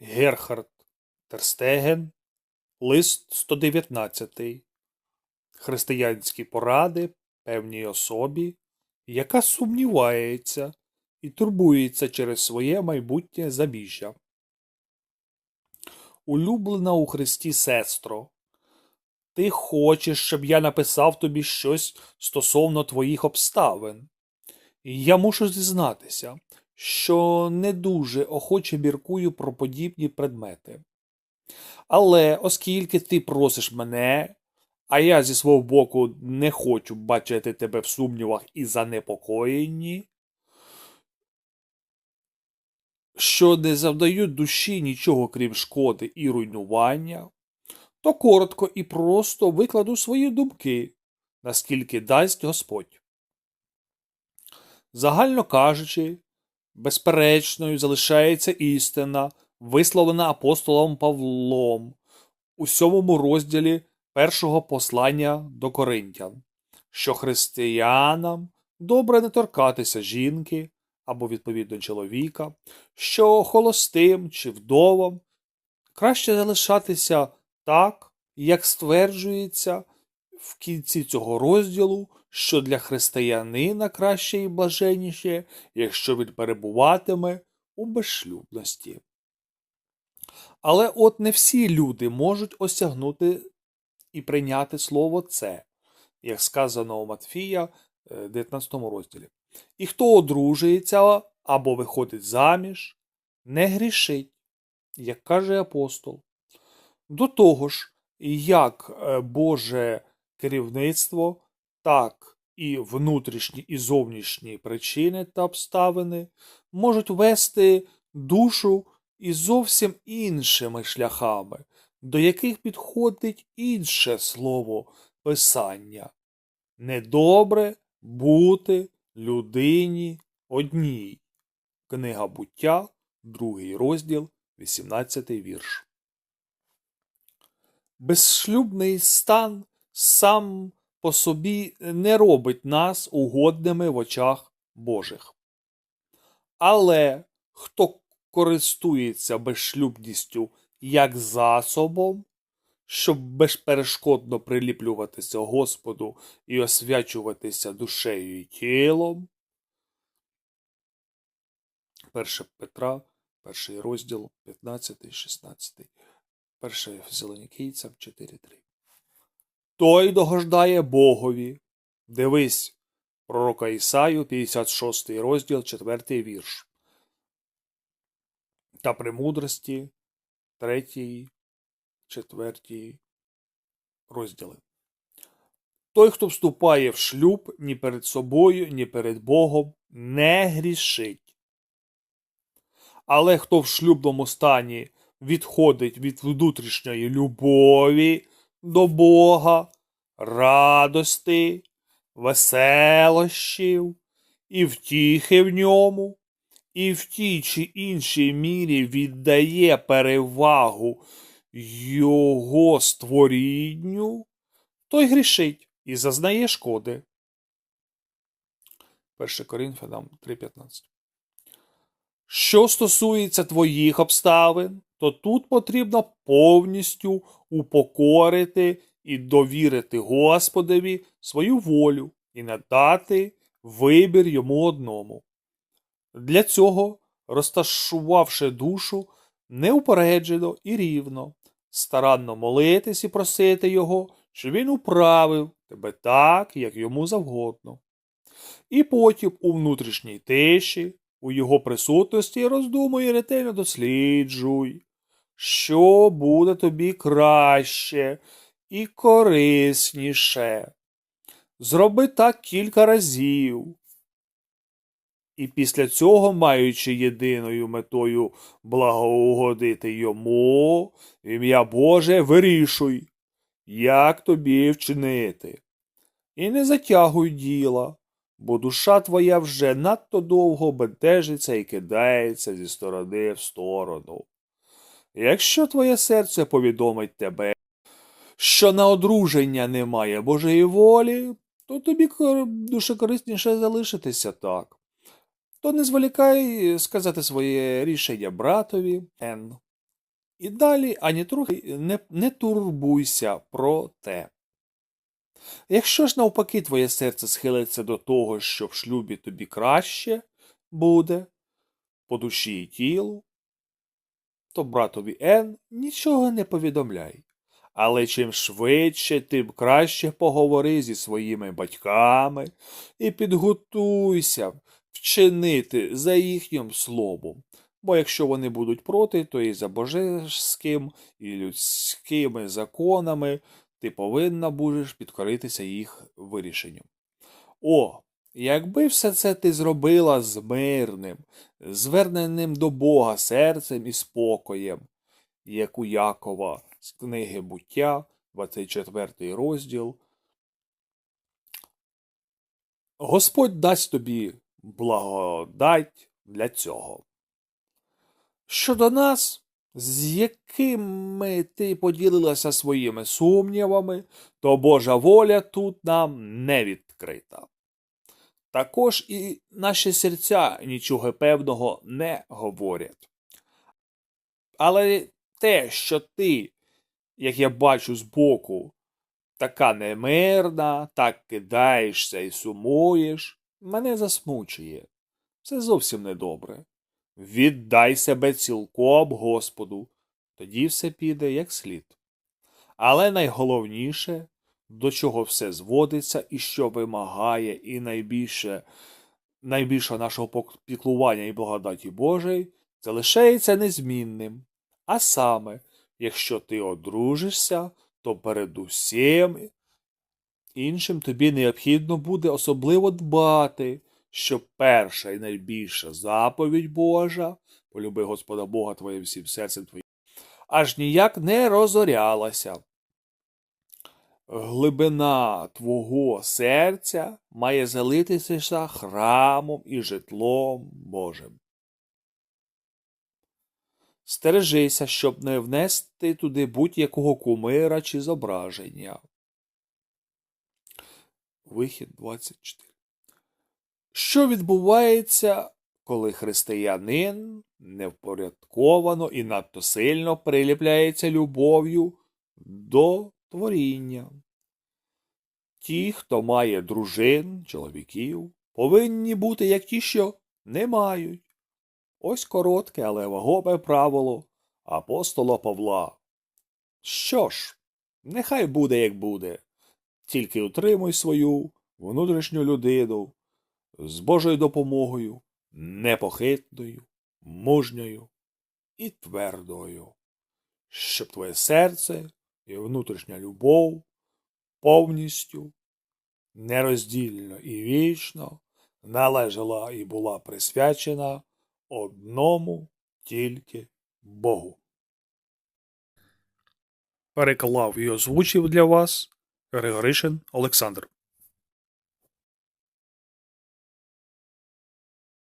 Герхард Терстеген, лист 119. Християнські поради певній особі, яка сумнівається і турбується через своє майбутнє забіжжя. Улюблена у Христі сестро, ти хочеш, щоб я написав тобі щось стосовно твоїх обставин. І я мушу зізнатися, що не дуже охоче міркую про подібні предмети. Але оскільки ти просиш мене, а я зі свого боку не хочу бачити тебе в сумнівах і занепокоєнні, що не завдають душі нічого крім шкоди і руйнування, то коротко і просто викладу свої думки, наскільки дасть Господь. Загально кажучи, безперечною залишається істина, висловлена апостолом Павлом у сьомому розділі першого послання до Коринтян, що християнам добре не торкатися жінки або відповідно чоловіка, що холостим чи вдовам краще залишатися так, як стверджується в кінці цього розділу, що для християнина краще і блаженніше, якщо він перебуватиме у безшлюбності. Але от не всі люди можуть осягнути і прийняти слово це, як сказано у Матфія е, 19 розділі. І хто одружується або виходить заміж, не грішить, як каже апостол. До того ж, як е, Боже керівництво, так і внутрішні і зовнішні причини та обставини можуть вести душу і зовсім іншими шляхами, до яких підходить інше слово Писання. Недобре бути людині одній. Книга буття, другий розділ, 18 вірш. Безшлюбний стан сам по собі не робить нас угодними в очах Божих. Але хто користується безшлюбністю як засобом, щоб безперешкодно приліплюватися Господу і освячуватися душею і тілом. 1 Петра, перший розділ, 15, 16, 1 Фесалонікійцям 4.3. Той догождає Богові. Дивись, пророка Ісаю, 56 розділ, 4 вірш. Та премудрості, 3, 4 розділи. Той, хто вступає в шлюб ні перед собою, ні перед Богом, не грішить. Але хто в шлюбному стані відходить від внутрішньої любові до Бога, радости, веселощів і втіхи в ньому, і в тій чи іншій мірі віддає перевагу його створінню, той грішить і зазнає шкоди. 1 Коринфянам 3.15 Що стосується твоїх обставин, то тут потрібно повністю упокорити і довірити Господові свою волю і надати вибір йому одному. Для цього, розташувавши душу неупереджено і рівно, старанно молитись і просити його, щоб він управив тебе так, як йому завгодно. І потім у внутрішній тиші, у його присутності роздумуй і ретельно досліджуй, що буде тобі краще і корисніше. Зроби так кілька разів. І після цього, маючи єдиною метою благоугодити йому, ім'я Боже, вирішуй, як тобі вчинити. І не затягуй діла, бо душа твоя вже надто довго бентежиться і кидається зі сторони в сторону. Якщо твоє серце повідомить тебе, що на одруження немає Божої волі, то тобі дуже корисніше залишитися так. То не зволікай сказати своє рішення братові Н. І далі ані трохи не, не турбуйся про те. Якщо ж навпаки твоє серце схилиться до того, що в шлюбі тобі краще буде, по душі і тілу, то братові Н нічого не повідомляй. Але чим швидше, тим краще поговори зі своїми батьками і підготуйся вчинити за їхнім словом. Бо якщо вони будуть проти, то і за божеським, і людськими законами ти повинна будеш підкоритися їх вирішенню. О, якби все це ти зробила з мирним, зверненим до Бога серцем і спокоєм, як у Якова з книги буття, 24 розділ. Господь дасть тобі благодать для цього. Щодо нас, з якими ти поділилася своїми сумнівами, то Божа воля тут нам не відкрита. Також і наші серця нічого певного не говорять. Але те, що ти, як я бачу збоку, така немирна, так кидаєшся і сумуєш, мене засмучує. Це зовсім недобре. Віддай себе цілком Господу, тоді все піде як слід. Але найголовніше, до чого все зводиться і що вимагає, і найбільше, найбільше нашого піклування і благодаті Божої, залишається незмінним. А саме, якщо ти одружишся, то передусім іншим тобі необхідно буде особливо дбати, щоб перша і найбільша заповідь Божа, полюби Господа Бога твоїм всім серцем твоїм, аж ніяк не розорялася. Глибина твого серця має залитися храмом і житлом Божим. Стережися, щоб не внести туди будь-якого кумира чи зображення. Вихід 24. Що відбувається, коли християнин невпорядковано і надто сильно приліпляється любов'ю до творіння? Ті, хто має дружин, чоловіків, повинні бути як ті, що не мають. Ось коротке, але вагоме правило апостола Павла. Що ж, нехай буде, як буде, тільки утримуй свою внутрішню людину з Божою допомогою, непохитною, мужньою і твердою, щоб твоє серце і внутрішня любов повністю, нероздільно і вічно належала і була присвячена одному тільки Богу. Переклав і озвучив для вас Григоришин Олександр.